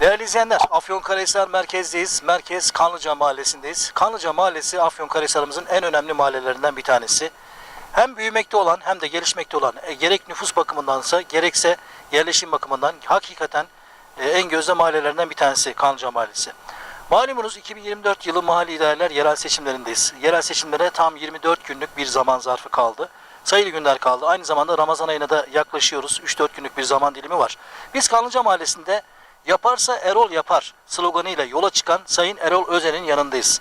Değerli izleyenler, Afyonkarahisar merkezdeyiz. Merkez Kanlıca Mahallesi'ndeyiz. Kanlıca Mahallesi Afyonkarahisar'ımızın en önemli mahallelerinden bir tanesi. Hem büyümekte olan hem de gelişmekte olan e, gerek nüfus bakımındansa gerekse yerleşim bakımından hakikaten e, en gözde mahallelerinden bir tanesi Kanlıca Mahallesi. Malumunuz 2024 yılı mahalli idareler yerel seçimlerindeyiz. Yerel seçimlere tam 24 günlük bir zaman zarfı kaldı. Sayılı günler kaldı. Aynı zamanda Ramazan ayına da yaklaşıyoruz. 3-4 günlük bir zaman dilimi var. Biz Kanlıca Mahallesi'nde yaparsa Erol yapar sloganıyla yola çıkan Sayın Erol Özen'in yanındayız.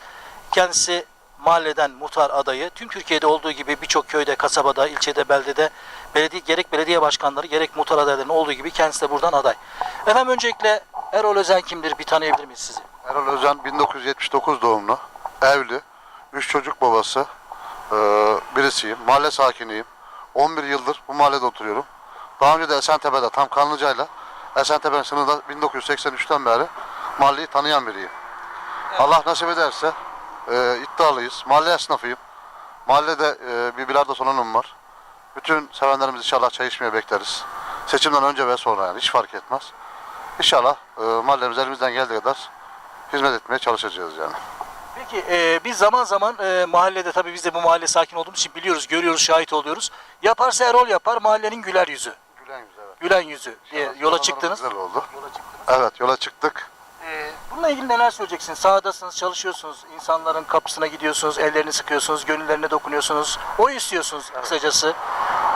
Kendisi mahalleden muhtar adayı. Tüm Türkiye'de olduğu gibi birçok köyde, kasabada, ilçede, beldede belediye, gerek belediye başkanları gerek muhtar adaylarının olduğu gibi kendisi de buradan aday. Efendim öncelikle Erol Özen kimdir? Bir tanıyabilir miyiz sizi? Erol Özen 1979 doğumlu, evli, 3 çocuk babası, ee, birisiyim. Mahalle sakiniyim. 11 yıldır bu mahallede oturuyorum. Daha önce de Esentepe'de tam Kanlıca'yla Esentepe'nin sınırında 1983'ten beri mahalleyi tanıyan biriyim. Allah nasip ederse e, iddialıyız. Mahalle esnafıyım. Mahallede e, bir bilardo salonum var. Bütün sevenlerimiz inşallah çay içmeye bekleriz. Seçimden önce ve sonra yani hiç fark etmez. İnşallah e, mahallemiz elimizden geldiği kadar hizmet etmeye çalışacağız yani. Peki e, biz zaman zaman e, mahallede tabii biz de bu mahalle sakin olduğumuz için biliyoruz, görüyoruz, şahit oluyoruz. Yaparsa Erol yapar, mahallenin güler yüzü, Gülen yüz evet. gülen yüzü diye yola çıktınız. Güzel oldu. Yola çıktınız. Evet yola çıktık. Ee, bununla ilgili neler söyleyeceksiniz? Sahadasınız, çalışıyorsunuz, insanların kapısına gidiyorsunuz, ellerini sıkıyorsunuz, gönüllerine dokunuyorsunuz, oy istiyorsunuz kısacası.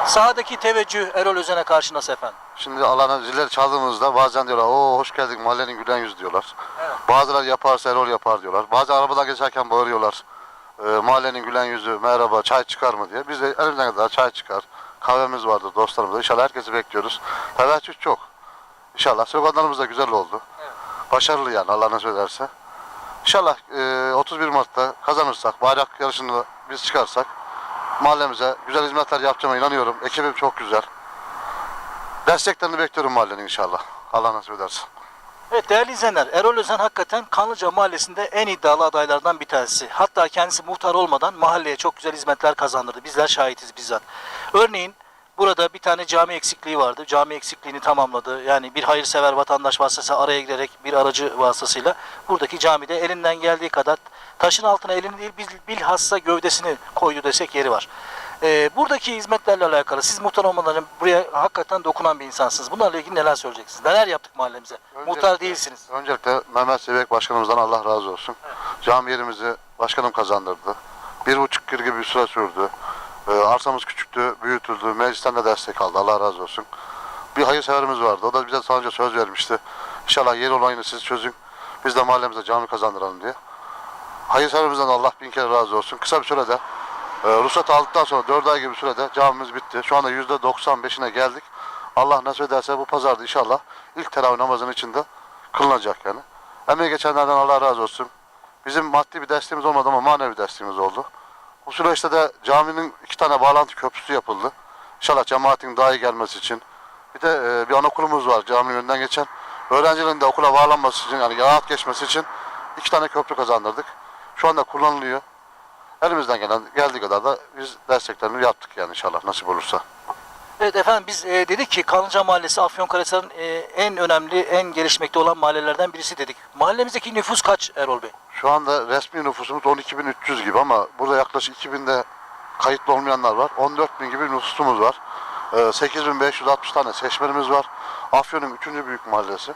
Sahadaki teveccüh Erol Özen'e karşı nasıl efendim? Şimdi Allah'ın zilleri çaldığımızda bazen diyorlar o hoş geldin mahallenin gülen yüz diyorlar. Evet. Bazıları yaparsa Erol yapar diyorlar. Bazı arabadan geçerken bağırıyorlar. E, mahallenin gülen yüzü merhaba çay çıkar mı diye. Biz de elimizden kadar çay çıkar. Kahvemiz vardır dostlarımızla. İnşallah herkesi bekliyoruz. Teveccüh çok. İnşallah sloganlarımız da güzel oldu. Evet. Başarılı yani Allah nasip ederse. İnşallah e, 31 Mart'ta kazanırsak, bayrak yarışını biz çıkarsak mahallemize güzel hizmetler yapacağıma inanıyorum. Ekibim çok güzel. Desteklerini bekliyorum mahallenin inşallah. Allah nasip ederse. Evet değerli izleyenler, Erol Özen hakikaten Kanlıca Mahallesi'nde en iddialı adaylardan bir tanesi. Hatta kendisi muhtar olmadan mahalleye çok güzel hizmetler kazandırdı. Bizler şahitiz bizzat. Örneğin burada bir tane cami eksikliği vardı. Cami eksikliğini tamamladı. Yani bir hayırsever vatandaş vasıtası araya girerek bir aracı vasıtasıyla buradaki camide elinden geldiği kadar taşın altına elini değil bil- bilhassa gövdesini koydu desek yeri var. Ee, buradaki hizmetlerle alakalı siz muhtar olmadan buraya hakikaten dokunan bir insansınız. Bunlarla ilgili neler söyleyeceksiniz? Neler yaptık mahallemize? Muhtar değilsiniz. Öncelikle Mehmet Sevek Başkanımızdan Allah razı olsun. Cami yerimizi başkanım kazandırdı. Bir buçuk yıl gibi bir süre sürdü. Ee, arsamız küçüktü, büyütüldü. Meclisten de destek aldı. Allah razı olsun. Bir hayırseverimiz vardı. O da bize önce söz vermişti. İnşallah yeri olayını siz çözün. Biz de mahallemize cami kazandıralım diye. Hayırseverimizden Allah bin kere razı olsun. Kısa bir sürede e, ruhsat aldıktan sonra 4 ay gibi sürede camimiz bitti. Şu anda %95'ine geldik. Allah nasip ederse bu pazarda inşallah ilk teravih namazının içinde kılınacak yani. Emeği geçenlerden Allah razı olsun. Bizim maddi bir desteğimiz olmadı ama manevi desteğimiz oldu. Bu süreçte de caminin iki tane bağlantı köprüsü yapıldı. İnşallah cemaatin daha iyi gelmesi için. Bir de e, bir anaokulumuz var caminin önünden geçen. Öğrencilerin de okula bağlanması için yani rahat geçmesi için iki tane köprü kazandırdık. Şu anda kullanılıyor. Elimizden gelen geldiği kadar da biz desteklerini yaptık yani inşallah nasip olursa. Evet efendim biz e, dedik ki Kanlıca Mahallesi Afyonkarahisar'ın e, en önemli, en gelişmekte olan mahallelerden birisi dedik. Mahallemizdeki nüfus kaç Erol Bey? Şu anda resmi nüfusumuz 12.300 gibi ama burada yaklaşık 2000'de kayıtlı olmayanlar var. 14.000 gibi nüfusumuz var. Ee, 8.560 tane seçmenimiz var. Afyon'un 3. büyük mahallesi.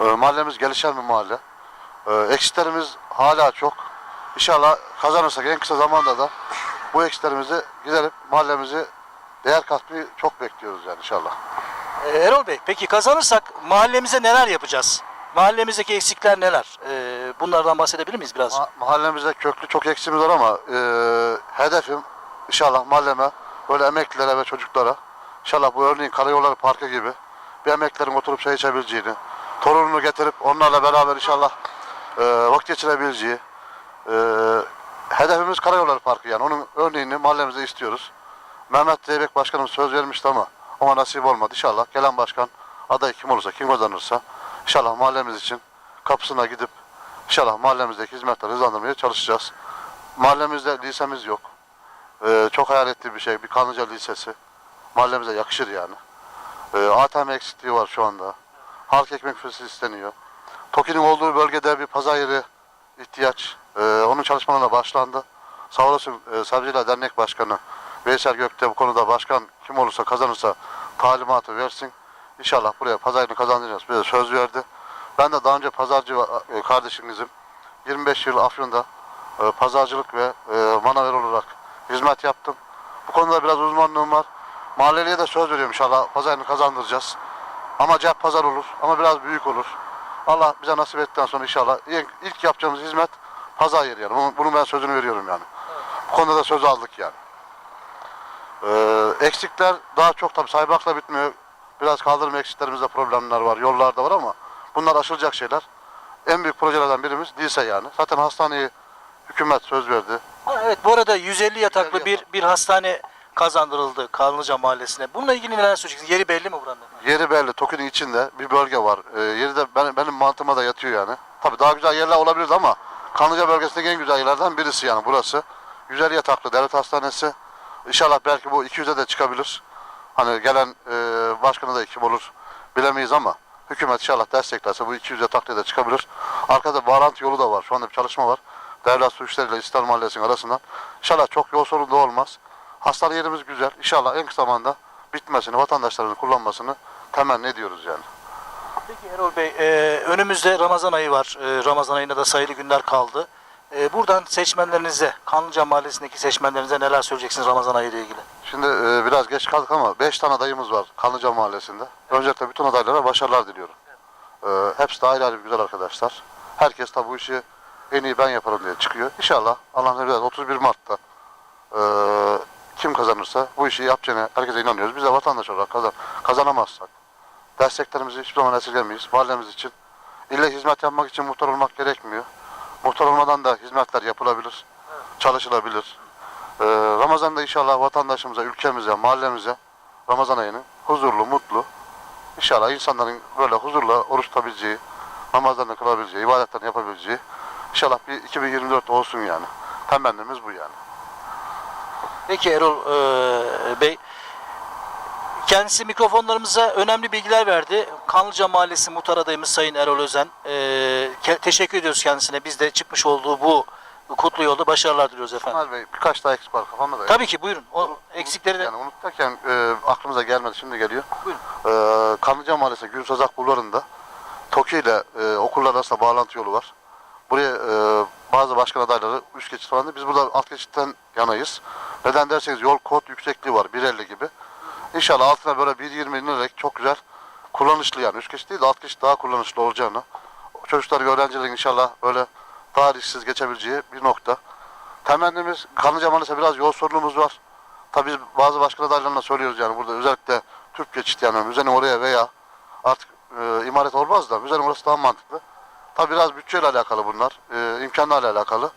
Ee, Mahallemiz gelişen bir mahalle. Ee, Eksilerimiz hala çok. İnşallah kazanırsak en kısa zamanda da bu eksilerimizi giderip mahallemizi değer katmayı çok bekliyoruz yani inşallah. E, Erol Bey peki kazanırsak mahallemize neler yapacağız? Mahallemizdeki eksikler neler? E, bunlardan bahsedebilir miyiz biraz? Ma- mahallemizde köklü çok eksiğimiz var ama e, hedefim inşallah mahalleme böyle emeklilere ve çocuklara inşallah bu örneğin Karayolları Parkı gibi bir emeklilerin oturup çay içebileceğini, torununu getirip onlarla beraber inşallah e, vakit geçirebileceği e, hedefimiz Karayolları Parkı yani onun örneğini mahallemize istiyoruz. Mehmet Zeybek Başkanımız söz vermişti ama ama nasip olmadı. İnşallah gelen başkan aday kim olursa, kim kazanırsa inşallah mahallemiz için kapısına gidip İnşallah mahallemizdeki hizmetleri hızlandırmaya çalışacağız. Mahallemizde lisemiz yok. Ee, çok hayal ettiği bir şey. Bir Kanlıca Lisesi. Mahallemize yakışır yani. Ee, ATM eksikliği var şu anda. Halk ekmek fırsı isteniyor. TOKİ'nin olduğu bölgede bir pazar yeri ihtiyaç. Ee, onun çalışmalarına başlandı. Sağ olasın e, Savcılar Dernek Başkanı Veysel Gökte bu konuda başkan kim olursa kazanırsa talimatı versin. İnşallah buraya pazar yerini kazandıracağız. Bize söz verdi. Ben de daha önce pazarcı e, kardeşinizim. 25 yıl Afyon'da e, pazarcılık ve e, manaver olarak hizmet yaptım. Bu konuda biraz uzmanlığım var. Mahalleliye de söz veriyorum inşallah pazar yerini kazandıracağız. Ama cep pazar olur ama biraz büyük olur. Allah bize nasip ettikten sonra inşallah ilk, ilk yapacağımız hizmet pazar yeri yani. Bunun, bunun ben sözünü veriyorum yani. Bu konuda da söz aldık yani. Ee, eksikler daha çok tabii saybakla bitmiyor. Biraz kaldırım eksiklerimizde problemler var, yollarda var ama bunlar aşılacak şeyler. En büyük projelerden birimiz değilse yani. Zaten hastaneyi hükümet söz verdi. Ha, evet bu arada 150 yataklı 150 bir bir hastane kazandırıldı Kanlıca Mahallesi'ne. Bununla ilgili neler söyleyeceksiniz? Yeri belli mi buranın? Yeri belli. Toki'nin içinde bir bölge var. Ee, yeri de benim, benim mantığıma da yatıyor yani. Tabii daha güzel yerler olabilir ama Kanlıca bölgesindeki en güzel yerlerden birisi yani burası. 150 yataklı devlet hastanesi. İnşallah belki bu 200'e de çıkabilir. Hani gelen e, başkanı da kim olur bilemeyiz ama hükümet inşallah desteklerse bu 200 yataklıya da çıkabilir. Arkada bağlantı yolu da var. Şu anda bir çalışma var. Devlet Su ile İstiklal Mahallesi'nin arasından. İnşallah çok yol sorunu da olmaz. Hastane yerimiz güzel. İnşallah en kısa zamanda bitmesini, vatandaşlarımızın kullanmasını temenni ediyoruz yani. Peki Erol Bey, e, önümüzde Ramazan ayı var. E, Ramazan ayına da sayılı günler kaldı. E, buradan seçmenlerinize, Kanlıca Mahallesi'ndeki seçmenlerinize neler söyleyeceksiniz Ramazan ayı ile ilgili? Şimdi e, biraz geç kaldık ama 5 tane adayımız var Kanlıca Mahallesi'nde. Öncelikle bütün adaylara başarılar diliyorum. E, hepsi de ayrı ayrı güzel arkadaşlar. Herkes tabi bu işi en iyi ben yaparım diye çıkıyor. İnşallah Allah'ın izniyle 31 Mart'ta e, kim kazanırsa bu işi yapacağına herkese inanıyoruz. Biz de vatandaş olarak kazan, kazanamazsak desteklerimizi hiçbir zaman esirgemeyiz mahallemiz için. İlle hizmet yapmak için muhtar olmak gerekmiyor. Muhtar olmadan da hizmetler yapılabilir, çalışılabilir. Ee, Ramazan'da inşallah vatandaşımıza, ülkemize, mahallemize Ramazan ayını huzurlu, mutlu, inşallah insanların böyle huzurla oruç tutabileceği, namazlarını kılabileceği, ibadetlerini yapabileceği, inşallah bir 2024 olsun yani. Temennimiz bu yani. Peki Erol e, Bey, kendisi mikrofonlarımıza önemli bilgiler verdi. Kanlıca Mahallesi muhtar adayımız Sayın Erol Özen. E, teşekkür ediyoruz kendisine. Biz de çıkmış olduğu bu kutlu yolda başarılar diliyoruz efendim. Kemal Bey birkaç daha eksik var kafamda da. Tabii ki buyurun. O eksikleri de Yani unuturken e, aklımıza gelmedi şimdi geliyor. Buyurun. E, Kanlıca Mahallesi Gül Sazak Bulvarı'nda TOKİ ile e, okullar arasında bağlantı yolu var. Buraya e, bazı başkan adayları üst geçit falan değil. Biz burada alt geçitten yanayız. Neden derseniz yol kod yüksekliği var 1.50 gibi. İnşallah altına böyle 1.20 inerek çok güzel kullanışlı yani. Üst geçit değil de alt geçit daha kullanışlı olacağını. Çocukların, öğrencilerin inşallah böyle daha risksiz geçebileceği bir nokta. Temennimiz Kanlıca biraz yol sorunumuz var. Tabii biz bazı başkan adaylarına söylüyoruz yani burada özellikle Türk geçit yani müzenin oraya veya artık e, imaret olmaz da müzenin orası daha mantıklı. Tabii biraz bütçeyle alakalı bunlar, e, imkanlarla alakalı.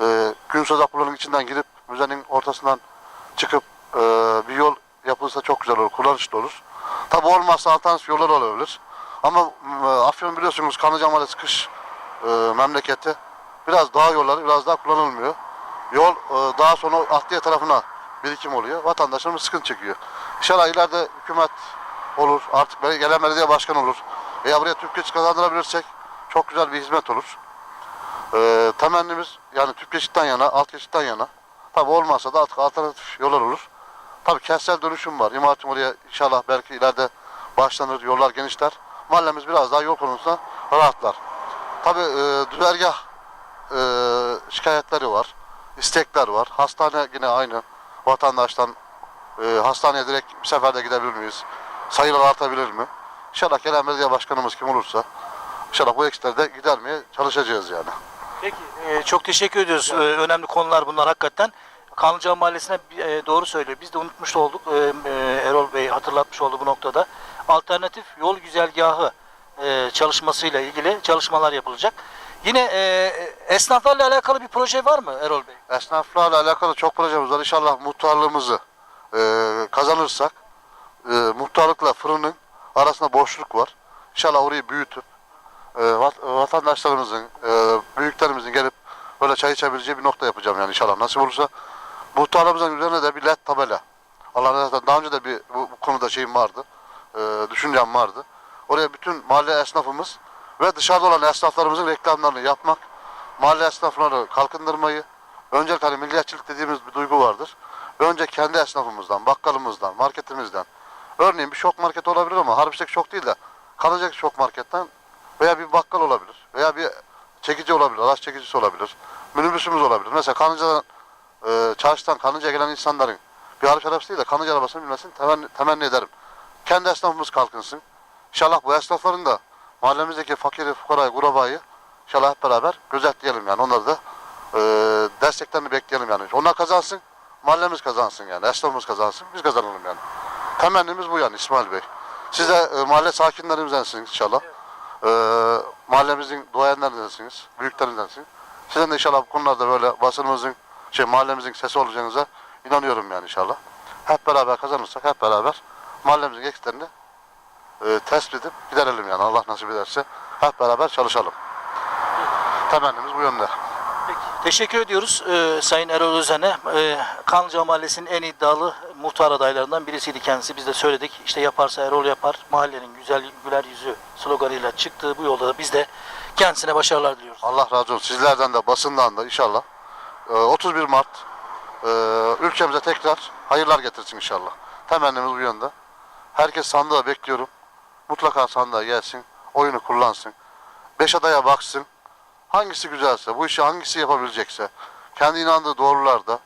E, gün söz içinden girip müzenin ortasından çıkıp e, bir yol yapılırsa çok güzel olur, kullanışlı olur. Tabii olmazsa alternatif yollar olabilir. Ama e, Afyon biliyorsunuz Kanlıca Mahallesi kış e, memleketi. Biraz daha yolları biraz daha kullanılmıyor. Yol e, daha sonra Atliye tarafına birikim oluyor. Vatandaşlarımız sıkıntı çekiyor. İnşallah ileride hükümet olur. Artık gelen belediye başkanı olur. Veya buraya Türk geçit kazandırabilirsek çok güzel bir hizmet olur. E, temennimiz yani Türk geçitten yana, alt geçitten yana. Tabi olmazsa da artık alternatif yollar olur. Tabi kentsel dönüşüm var. İmalatım oraya inşallah belki ileride başlanır, yollar genişler. Mahallemiz biraz daha yol konusunda rahatlar. Tabi e, düzergah e, şikayetleri var, istekler var. Hastane yine aynı. Vatandaştan e, hastaneye direkt bir seferde gidebilir miyiz? Sayılar artabilir mi? İnşallah gelen belediye başkanımız kim olursa inşallah bu eksikleri de gidermeye çalışacağız yani. Peki e, çok teşekkür ediyoruz. E, önemli konular bunlar hakikaten. Kanlıca Mahallesi'ne e, doğru söylüyor. Biz de unutmuş olduk. E, e, Erol Bey hatırlatmış oldu bu noktada. Alternatif yol güzergahı e, çalışmasıyla ilgili çalışmalar yapılacak. Yine e, esnaflarla alakalı bir proje var mı Erol Bey? Esnaflarla alakalı çok projemiz var. İnşallah muhtarlığımızı e, kazanırsak e, muhtarlıkla fırının arasında boşluk var. İnşallah orayı büyütüp e, vat- vatandaşlarımızın, e, büyüklerimizin gelip böyle çay içebileceği bir nokta yapacağım yani inşallah. Nasip olursa muhtarlığımızın üzerine de bir led tabela. Allah razı olsun. Daha önce de bir bu, bu konuda şeyim vardı. E, düşüncem vardı. Oraya bütün mahalle esnafımız ve dışarıda olan esnaflarımızın reklamlarını yapmak, mahalle esnafları kalkındırmayı, öncelikle hani milliyetçilik dediğimiz bir duygu vardır. Önce kendi esnafımızdan, bakkalımızdan, marketimizden, örneğin bir şok market olabilir ama Harbiç'teki şok değil de kalacak şok marketten veya bir bakkal olabilir veya bir çekici olabilir, araç çekicisi olabilir, minibüsümüz olabilir. Mesela Kanıca'dan, e, çarşıdan Kanıca'ya gelen insanların bir araç arabası değil de Kanıca arabasını bilmesini temenni, temenni ederim. Kendi esnafımız kalkınsın. İnşallah bu esnafların da mahallemizdeki fakiri, fukarayı, gurabayı inşallah hep beraber gözetleyelim yani. Onları da e, desteklerini bekleyelim yani. Onlar kazansın, mahallemiz kazansın yani. Esnafımız kazansın, biz kazanalım yani. Temennimiz bu yani İsmail Bey. Siz de e, mahalle sakinlerimizensiniz inşallah. E, mahallemizin duayenlerindensiniz, büyüklerindensiniz. Sizin de inşallah bu konularda böyle basınımızın, şey mahallemizin sesi olacağınıza inanıyorum yani inşallah. Hep beraber kazanırsak hep beraber mahallemizin eksiklerini e, tespit edip giderelim yani Allah nasip ederse. Hep beraber çalışalım. Temennimiz bu yönde. Peki. Teşekkür ediyoruz e, Sayın Erol Özen'e. E, Kanlıca Mahallesi'nin en iddialı muhtar adaylarından birisiydi kendisi. Biz de söyledik. İşte yaparsa Erol yapar. Mahallenin güzel güler yüzü sloganıyla çıktığı bu yolda da biz de kendisine başarılar diliyoruz. Allah razı olsun. Sizlerden de basından da inşallah. E, 31 Mart e, ülkemize tekrar hayırlar getirsin inşallah. Temennimiz bu yönde. Herkes sandığa bekliyorum. Mutlaka sandığa gelsin. Oyunu kullansın. Beş adaya baksın. Hangisi güzelse, bu işi hangisi yapabilecekse, kendi inandığı doğrularda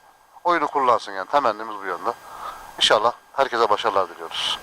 oyunu kullansın yani. Temennimiz bu yönde. İnşallah herkese başarılar diliyoruz.